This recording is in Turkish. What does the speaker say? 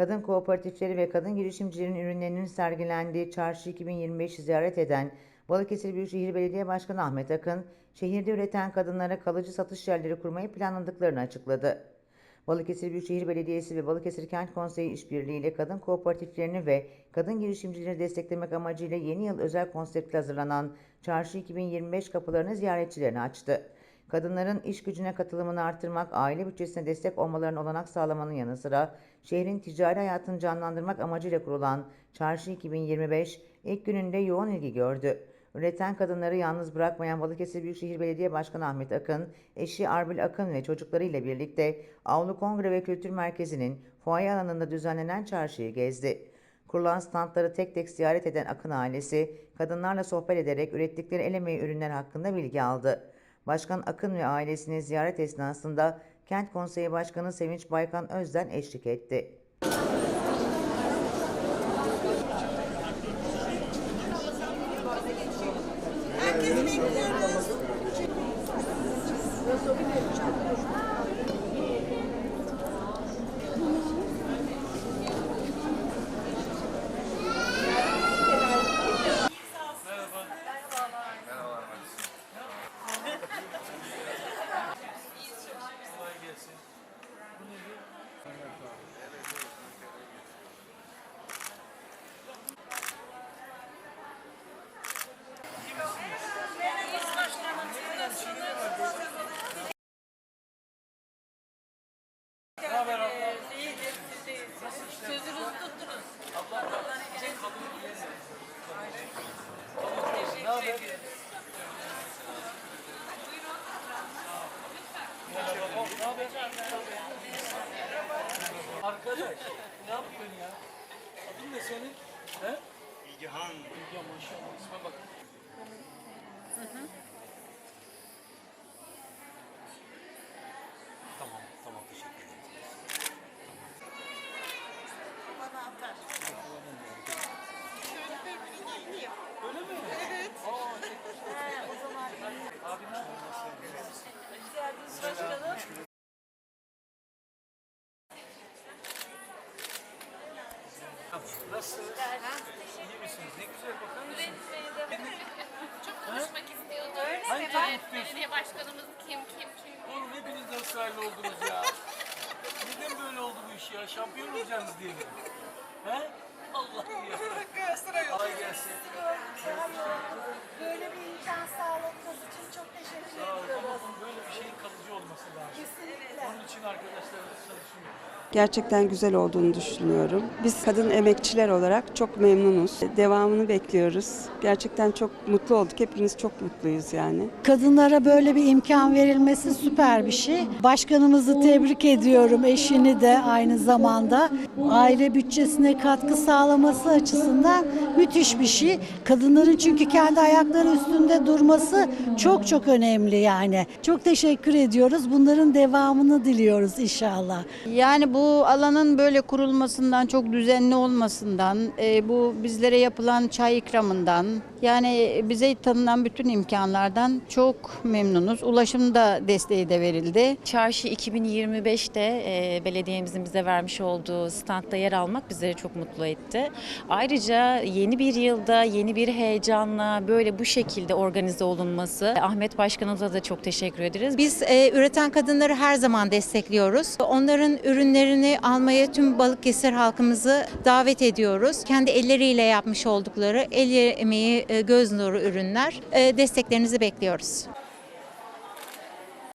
kadın kooperatifleri ve kadın girişimcilerin ürünlerinin sergilendiği Çarşı 2025'i ziyaret eden Balıkesir Büyükşehir Belediye Başkanı Ahmet Akın, şehirde üreten kadınlara kalıcı satış yerleri kurmayı planladıklarını açıkladı. Balıkesir Büyükşehir Belediyesi ve Balıkesir Kent Konseyi işbirliğiyle kadın kooperatiflerini ve kadın girişimcileri desteklemek amacıyla yeni yıl özel konseptle hazırlanan Çarşı 2025 kapılarını ziyaretçilerine açtı. Kadınların iş gücüne katılımını artırmak, aile bütçesine destek olmalarına olanak sağlamanın yanı sıra şehrin ticari hayatını canlandırmak amacıyla kurulan Çarşı 2025 ilk gününde yoğun ilgi gördü. Üreten kadınları yalnız bırakmayan Balıkesir Büyükşehir Belediye Başkanı Ahmet Akın, eşi Arbil Akın ve çocuklarıyla birlikte Avlu Kongre ve Kültür Merkezi'nin fuaye alanında düzenlenen çarşıyı gezdi. Kurulan standları tek tek ziyaret eden Akın ailesi, kadınlarla sohbet ederek ürettikleri el emeği ürünler hakkında bilgi aldı. Başkan Akın ve ailesini ziyaret esnasında Kent Konseyi Başkanı Sevinç Baykan Özden eşlik etti. Herkesi bekliyoruz. Sözünüzü tuttunuz. Arkadaş ne yapıyorsun ya? Adın ne senin? He? İlgihan. Ya maşallah Nasılsınız? İyi misiniz? Ne güzel bakar mısın? Çok konuşmak istiyordu. Hangi Evet, takım tutuyorsun? belediye başkanımız kim kim kim? Oğlum hepiniz Galatasaraylı oldunuz ya. Neden böyle oldu bu iş ya? Şampiyon olacaksınız diye mi? He? Allah'ım ya. Kolay gelsin. Böyle bir imkan Gerçekten güzel olduğunu düşünüyorum. Biz kadın emekçiler olarak çok memnunuz. Devamını bekliyoruz. Gerçekten çok mutlu olduk. Hepimiz çok mutluyuz yani. Kadınlara böyle bir imkan verilmesi süper bir şey. Başkanımızı tebrik ediyorum, eşini de aynı zamanda. Aile bütçesine katkı sağlaması açısından müthiş bir şey. Kadınların çünkü kendi ayakları üstünde durması çok çok önemli yani. Çok teşekkür ediyoruz. Bunların devamını diliyoruz inşallah. Yani bu alanın böyle kurulmasından, çok düzenli olmasından, e, bu bizlere yapılan çay ikramından, yani bize tanınan bütün imkanlardan çok memnunuz. Ulaşım da desteği de verildi. Çarşı 2025'te e, belediyemizin bize vermiş olduğu standta yer almak bizleri çok mutlu etti. Ayrıca yeni bir yılda yeni bir heyecanla böyle bu şekilde organize olunması Ahmet Başkanımıza da çok teşekkür ederiz. Biz e, üreten kadınları her zaman destekliyoruz. Onların ürünlerini almaya tüm Balıkesir halkımızı davet ediyoruz. Kendi elleriyle yapmış oldukları el emeği e, göz nuru ürünler. E, desteklerinizi bekliyoruz.